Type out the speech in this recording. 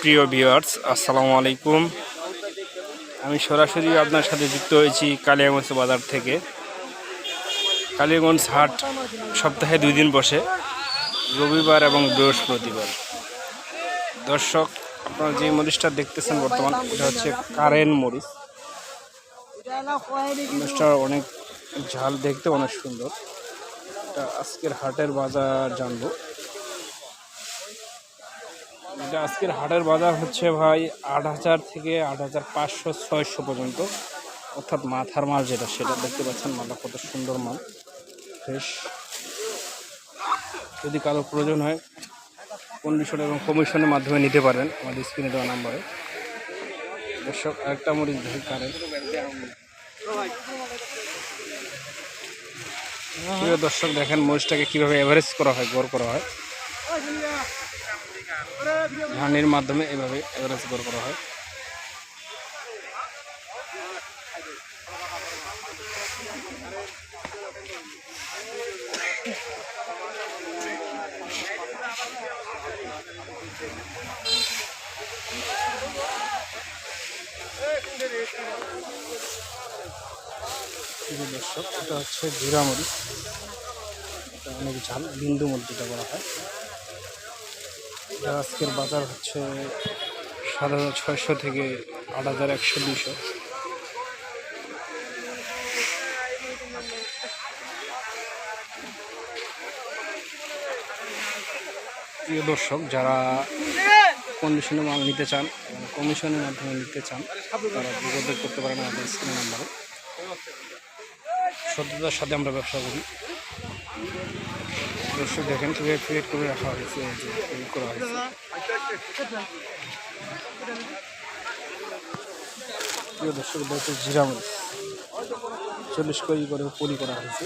সুপ্রিয় ভিউয়ার্স, আসসালামু আলাইকুম। আমি সরাসরি আপনার সাথে যুক্ত হয়েছি কালিয়াগঞ্জ বাজার থেকে। কালিয়াগঞ্জ হাট সপ্তাহে দুই দিন বসে, রবিবার এবং বৃহস্পতিবার। দর্শক, আপনারা যে মরিচটা দেখতেছেন বর্তমান, এটা হচ্ছে কারেন্ট মরিচ। মরিচটা অনেক ঝাল দেখতে, অনেক সুন্দর। এটা আজকের হাটের বাজার জানব। আজকের হাটের বাজার হচ্ছে ভাই আট হাজার থেকে আট হাজার পাঁচশো, ছয়শো পর্যন্ত। অর্থাৎ মাথার মাল যেটা, সেটা দেখতে পাচ্ছেন মালটা কত সুন্দর মাল। ফ্রেশ। যদি কারও প্রয়োজন হয় কন্ডিশন এবং কমিশনের মাধ্যমে নিতে পারেন আমাদের স্ক্রিনে দেওয়া নাম্বারে। দর্শক, আরেকটা মরিচ কারেন্ট প্রিয় দর্শক, দেখেন মরিচটাকে কীভাবে এভারেজ করা হয়, গড় করা হয়। ধানের মাধ্যমে এভাবে এভারেজ গড় করা হয়। দর্শক, এটা হচ্ছে জিরা এটা অনেক ঝাল, বিন্দু যেটা বলা হয়। আজকের বাজার হচ্ছে সাত ছয়শো থেকে আট হাজার একশো দুশো প্রিয় দর্শক, যারা কন্ডিশনে মাল নিতে চান কমিশনের মাধ্যমে নিতে চান, তারা যোগাযোগ করতে পারেন আমাদের স্ক্রিন নাম্বারে। সত্যতার সাথে আমরা ব্যবসা করি। দর্শক দেখেন কীভাবে ফ্রিয়েট করে রাখা হয়েছে করা হয়েছে। প্রিয় দর্শক, এটা জিরা মরিচ চল্লিশ কেজি করে পলি করা হয়েছে।